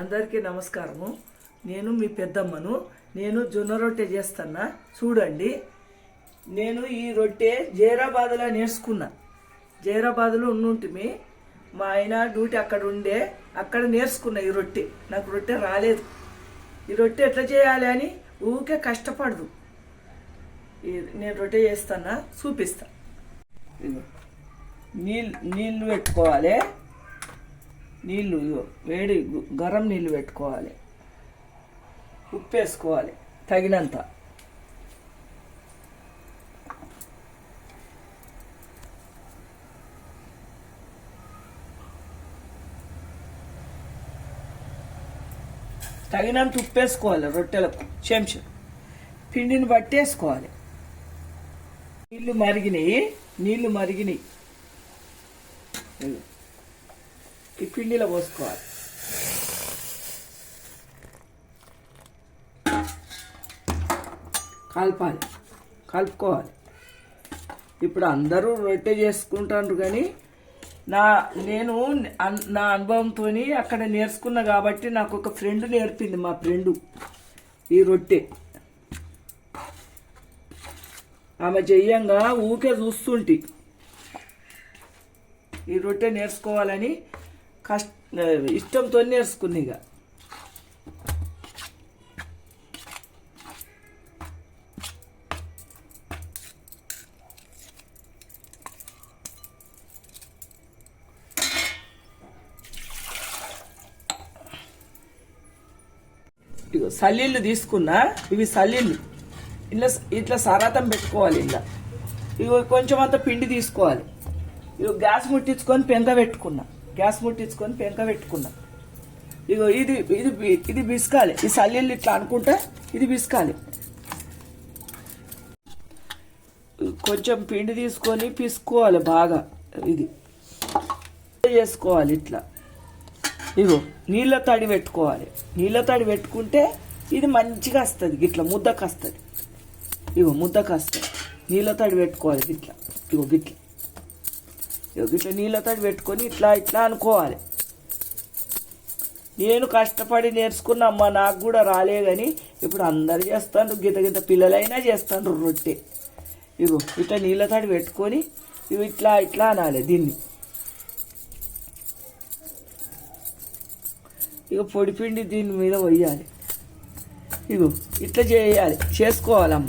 అందరికీ నమస్కారము. నేను మీ పెద్దమ్మను. నేను జొన్న రొట్టె చేస్తున్నా. చూడండి. నేను ఈ రొట్టె జైరాబాద్లో నేర్చుకున్నా. జైరాబాద్లో ఉన్నుంటిమి మా ఆయన డ్యూటీ అక్కడ ఉండే. అక్కడ నేర్చుకున్నా ఈ రొట్టె. నాకు రొట్టె రాలేదు. ఈ రొట్టె ఎట్లా చేయాలి అని ఊకే కష్టపడదు. నేను రొట్టె చేస్తానా చూపిస్తా. నీళ్ళు నీళ్ళు పెట్టుకోవాలి. నీళ్ళు వేడి గరం నీళ్ళు పెట్టుకోవాలి. ఉప్పు వేసుకోవాలి తగినంత. తగినంత ఉప్పు వేసుకోవాలి రొట్టెలకు చెంచా. పిండిని పట్టేసుకోవాలి. నీళ్ళు మరిగినాయి నీళ్ళు మరిగినాయి. ఈ పిండిలో పోసుకోవాలి. కలపాలి. కలుపుకోవాలి. ఇప్పుడు అందరూ రొట్టె చేసుకుంటారు కానీ నా నేను అన్- నా అనుభవంతో అక్కడ నేర్చుకున్నా కాబట్టి నాకు ఒక ఫ్రెండ్ నేర్పింది మా ఫ్రెండు. ఈ రొట్టె. ఆమె చెయ్యంగా ఊకే చూస్తుంటి. ఈ రొట్టె నేర్చుకోవాలని కష్ట ఇష్టంతో నేర్చుకుని ఇక ఇగో. సల్లీళ్ళు తీసుకున్నా ఇవి సలీళ్ళు ఇలా ఇట్లా సరాతం పెట్టుకోవాలి ఇలా ఇగో కొంచెం అంత పిండి తీసుకోవాలి. ఇగో గ్యాస్ ముట్టించుకొని పెంక పెట్టుకున్నా. గ్యాస్ ముట్టించుకొని పెంక పెట్టుకున్నా. ఇగో ఇది ఇది ఇది బిసుకాలి. ఈ సల్లీళ్ళు ఇట్లా అనుకుంటే ఇది బిసుకాలి. కొంచెం పిండి తీసుకొని పిసుకోవాలి బాగా ఇది. చేసుకోవాలి ఇట్లా. ఇగో నీళ్ళ తడి పెట్టుకోవాలి. నీళ్ళ తడి పెట్టుకుంటే ఇది మంచిగా వస్తుంది ఇట్లా ముద్దకు వస్తుంది. ఇగో ముద్దకు వస్తుంది. నీళ్ళ తడి పెట్టుకోవాలి గిట్ల ఇగో ఇట్లా. ఇగో నీళ్ళతో పెట్టుకొని ఇట్లా ఇట్లా అనుకోవాలి. నేను కష్టపడి నేర్చుకున్న అమ్మ నాకు కూడా రాలేదని ఇప్పుడు అందరు చేస్తాండ్రు గిత గిత పిల్లలైనా చేస్తాండ్రు రొట్టె. ఇగో ఇట్లా నీళ్ళతో పెట్టుకొని ఇవి ఇట్లా ఇట్లా అనాలి దీన్ని. ఇక పొడిపిండి దీని మీద వేయాలి ఇగో ఇట్లా చేయాలి చేసుకోవాలమ్మ.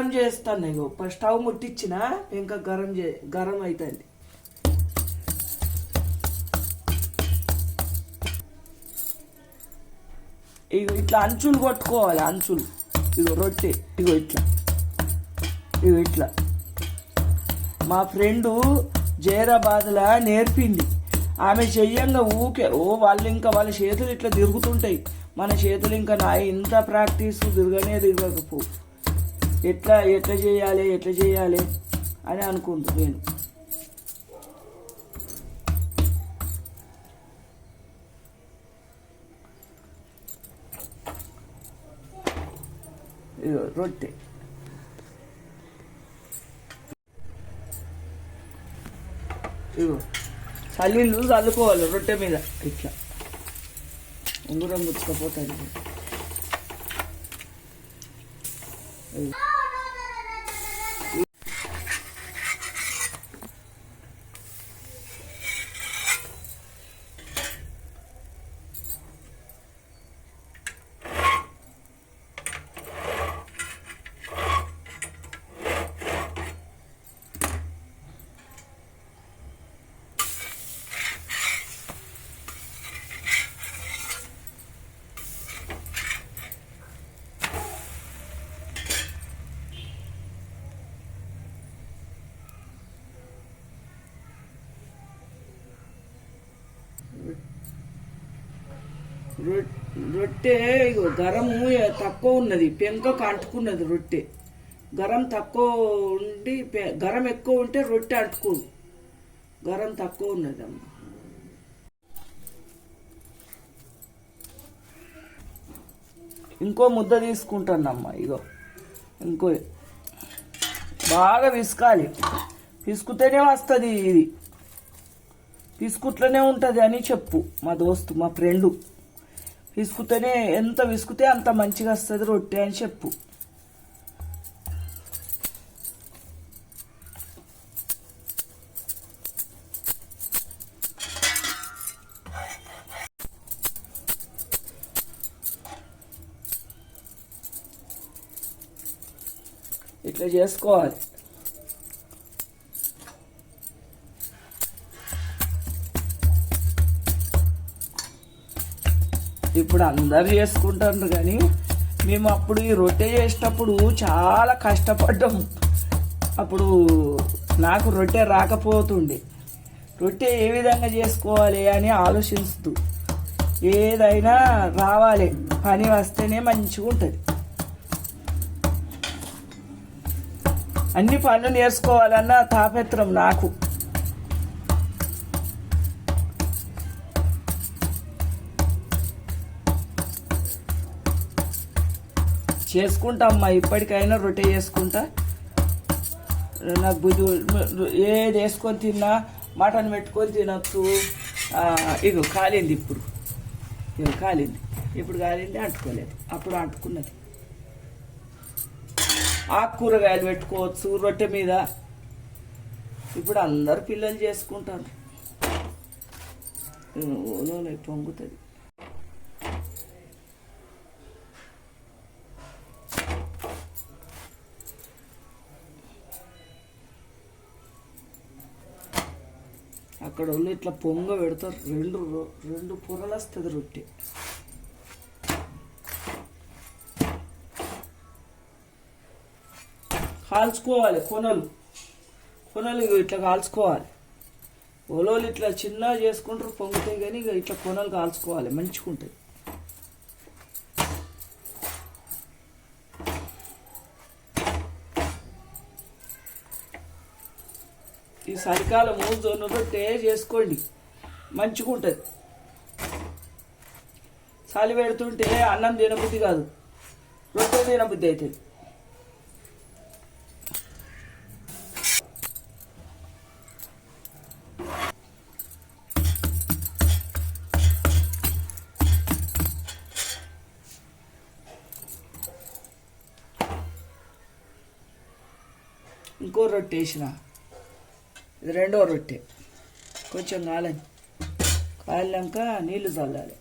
గరం చేస్తాను నేను. ఫస్ట్ స్టవ్ ముట్టించిన ఇంకా గరం చే గరం అవుతుంది ఇగో ఇట్లా అంచులు కొట్టుకోవాలి అంచులు. ఇగో రొట్టె ఇగో ఇట్లా. ఇగో ఇట్లా. మా ఫ్రెండు జైరాబాద్లా నేర్పింది. ఆమె చెయ్యంగా ఊకే ఓ వాళ్ళు ఇంకా వాళ్ళ చేతులు ఇట్లా తిరుగుతుంటాయి. మన చేతులు ఇంకా నా ఇంత ప్రాక్టీస్ తిరగనే తిరగకపో. ఎట్లా ఎట్లా చేయాలి ఎట్లా చేయాలి అని అనుకుంటు నేను. రొట్టె. ఇగో చల్లీళ్ళు చల్లుకోవాలి రొట్టె మీద. ఇట్లా. ఉంగురం ముచ్చుకపోతుంది రొట్టె ఇగో గరము తక్కువ ఉన్నది పెంకకు అంటుకున్నది రొట్టె. గరం తక్కువ ఉండి పె- గరం ఎక్కువ ఉంటే రొట్టె అంటుకోదు గరం తక్కువ ఉన్నది అమ్మ. ఇంకో ముద్ద తీసుకుంటానమ్మా ఇగో. ఇంకో బాగా విసుకాలి. పిసుకుతేనే వస్తుంది ఇది. పిసుకుట్లనే ఉంటుంది అని చెప్పు మా దోస్తు మా ఫ్రెండు. విసుకుతేనే ఎంత విసుకుతే అంత మంచిగా వస్తుంది రొట్టె అని చెప్పు. ఇట్లా చేసుకోవాలి. ఇప్పుడు అందరు చేసుకుంటారు కానీ మేము అప్పుడు ఈ రొట్టె చేసేటప్పుడు చాలా కష్టపడ్డాం. అప్పుడు నాకు రొట్టె రాకపోతుండే. రొట్టె ఏ విధంగా చేసుకోవాలి అని ఆలోచిస్తూ ఏదైనా రావాలి. పని వస్తేనే మంచిగా ఉంటుంది. అన్ని పనులు నేర్చుకోవాలన్న తాపత్రం నాకు. చేసుకుంటా అమ్మా ఇప్పటికైనా రొట్టె చేసుకుంటా. నాకు బుద్ధి ఏది వేసుకొని తిన్నా మటన్ పెట్టుకొని తినొచ్చు ఇగో కాలింది ఇప్పుడు. ఇగో కాలింది. ఇప్పుడు కాలింది అంటుకోలేదు. అప్పుడు అంటుకున్నది. ఆకుకూరగాయలు పెట్టుకోవచ్చు రొట్టె మీద. ఇప్పుడు అందరు పిల్లలు చేసుకుంటారు. నూనె పొంగుతుంది. అక్కడ వాళ్ళు ఇట్లా పొంగ పెడతారు. రెండు రెండు పొరలు వస్తుంది రొట్టె. కాల్చుకోవాలి కొనలు. కొనలు ఇక ఇట్లా కాల్చుకోవాలి. ఒలోలు ఇట్లా చిన్నగా చేసుకుంటారు పొంగుతాయి కానీ ఇక ఇట్లా కొనలు కాల్చుకోవాలి. మంచిగా ఉంటుంది ఈ చలికాలము జొన్న చేసుకోండి. మంచిగా ఉంటుంది చలి పెడుతుంటే అన్నం తినబుద్ధి కాదు. రొట్టె తినబుద్ధి అవుతుంది ఇంకో రొట్టె వేసిన. ఇది రెండో రొట్టె. కొంచెం కాలని కాలినాక నీళ్ళు చల్లాలి.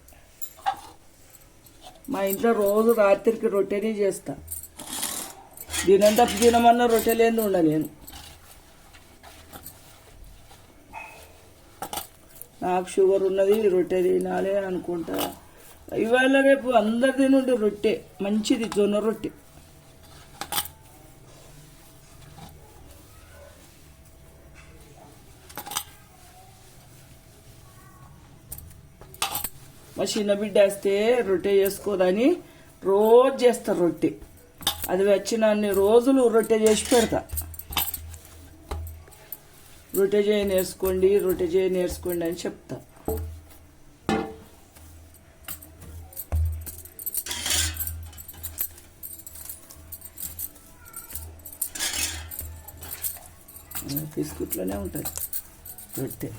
మా ఇంట్లో రోజు రాత్రికి రొట్టెనే చేస్తా. దీనంతా తినమన్నా రొట్టె లేని ఉండ నేను. నాకు షుగర్ ఉన్నది రొట్టె తినాలి అనుకుంటా. ఇవాళ రేపు అందరు తినుండే రొట్టె. మంచిది జొన్న రొట్టె. మా చిన్న బిడ్డ వేస్తే రొట్టె చేసుకోదని రోజు చేస్తారు రొట్టె. అది వచ్చిన అన్ని రోజులు రొట్టె చేసి పెడతా. రొట్టె చేయ నేర్చుకోండి రొట్టె చేయ నేర్చుకోండి అని చెప్తా. బిస్కుట్లోనే ఉంటుంది రొట్టె.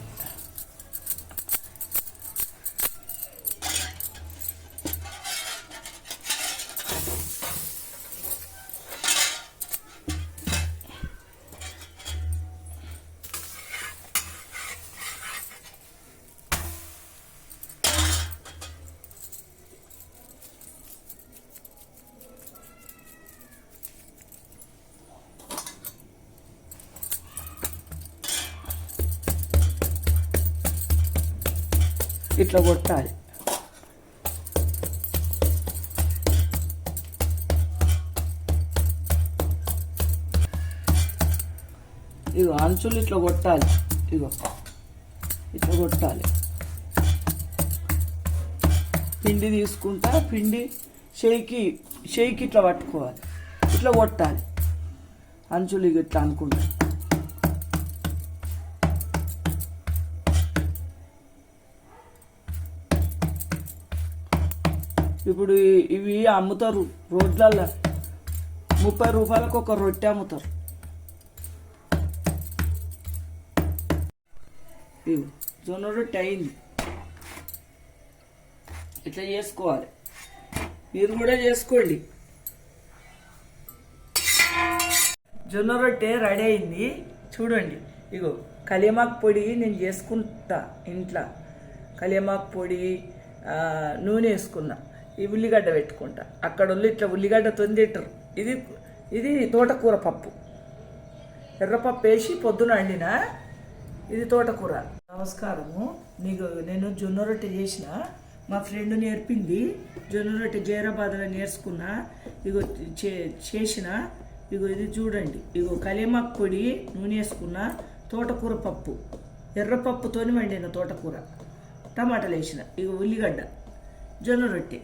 ఇట్లా కొట్టాలి. ఇగో అంచులు ఇట్లా కొట్టాలి. ఇగో ఇట్లా కొట్టాలి. పిండి తీసుకుంటా పిండి షేకి చేయికి ఇట్లా పట్టుకోవాలి. ఇట్లా కొట్టాలి. అంచులు ఇగ ఇట్లా అనుకుంటా. ఇప్పుడు ఇవి అమ్ముతారు రోడ్లల్లో. ముప్పై రూపాయలకు ఒక రొట్టె అమ్ముతారు. ఇవి జొన్న రొట్టె అయింది. ఇట్లా చేసుకోవాలి. మీరు కూడా చేసుకోండి. జొన్న రొట్టె రెడీ అయింది. చూడండి. ఇగో కలియమాకు పొడి నేను చేసుకుంటా ఇంట్లో. కలియమాకు పొడి నూనె వేసుకున్నా. ఈ ఉల్లిగడ్డ పెట్టుకుంటా. అక్కడ ఉల్లి ఇట్లా ఉల్లిగడ్డ తింటారు. ఇది ఇది తోటకూర పప్పు. ఎర్రపప్పు వేసి పొద్దున వండిన ఇది తోటకూర. నమస్కారము. నీకు నేను జొన్న రొట్టె చేసిన. మా ఫ్రెండ్ నేర్పింది. జొన్న రొట్టె జైరాబాద్లో నేర్చుకున్నా. ఇగో చే- చేసిన. ఇగో ఇది చూడండి. ఇగో కలిమాకు పొడి నూనె వేసుకున్న. తోటకూర పప్పు. ఎర్రపప్పుతోని వండిన తోటకూర. టమాటాలు వేసిన. ఇగో ఉల్లిగడ్డ. జొన్న రొట్టె.